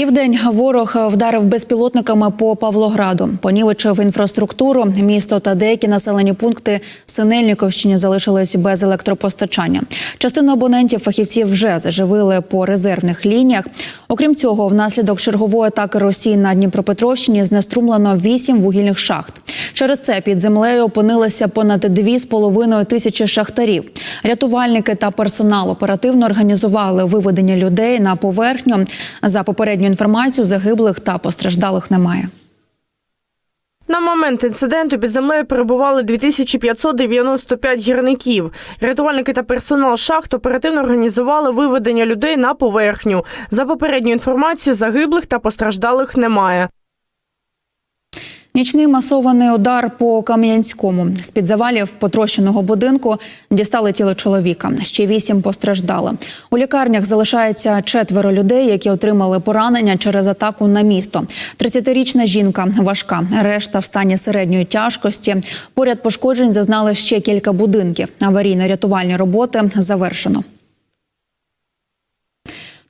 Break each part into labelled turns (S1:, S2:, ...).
S1: І вдень ворог вдарив безпілотниками по Павлограду, понівечив інфраструктуру. Місто та деякі населені пункти Синельниковщині залишились без електропостачання. Частину абонентів фахівці вже заживили по резервних лініях. Окрім цього, внаслідок чергової атаки Росії на Дніпропетровщині знеструмлено вісім вугільних шахт. Через це під землею опинилися понад 2,5 тисячі шахтарів. Рятувальники та персонал оперативно організували виведення людей на поверхню. За попередню інформацію загиблих та постраждалих немає.
S2: На момент інциденту під землею перебували 2595 гірників. Рятувальники та персонал шахт оперативно організували виведення людей на поверхню. За попередню інформацію загиблих та постраждалих немає.
S1: Нічний масований удар по Кам'янському. З під завалів потрощеного будинку дістали тіло чоловіка. Ще вісім постраждали. У лікарнях залишається четверо людей, які отримали поранення через атаку на місто. 30-річна жінка важка, решта в стані середньої тяжкості. Поряд пошкоджень зазнали ще кілька будинків. Аварійно-рятувальні роботи завершено.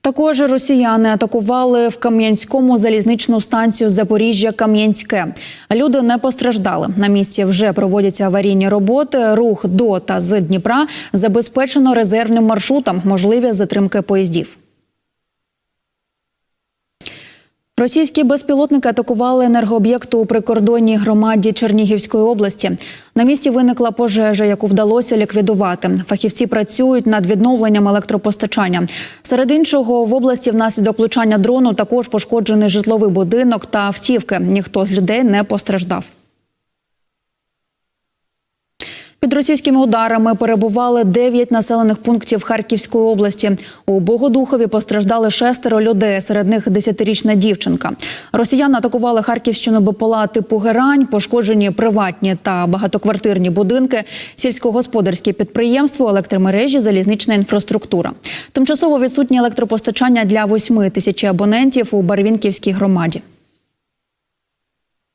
S1: Також росіяни атакували в Кам'янському залізничну станцію Запоріжжя Кам'янське. Люди не постраждали. На місці вже проводяться аварійні роботи. Рух до та з Дніпра забезпечено резервним маршрутом, можливі затримки поїздів. Російські безпілотники атакували енергооб'єкт у прикордонній громаді Чернігівської області. На місці виникла пожежа, яку вдалося ліквідувати. Фахівці працюють над відновленням електропостачання. Серед іншого, в області внаслідок влучання дрону також пошкоджений житловий будинок та автівки. Ніхто з людей не постраждав. Під російськими ударами перебували 9 населених пунктів Харківської області. У Богодухові постраждали шестеро людей, серед них 10-річна дівчинка. Росіяни атакували Харківщину БПЛА типу Герань, пошкоджені приватні та багатоквартирні будинки, сільськогосподарські підприємства, електромережі, залізнична інфраструктура. Тимчасово відсутнє електропостачання для 8 тисяч абонентів у Барвінківській громаді.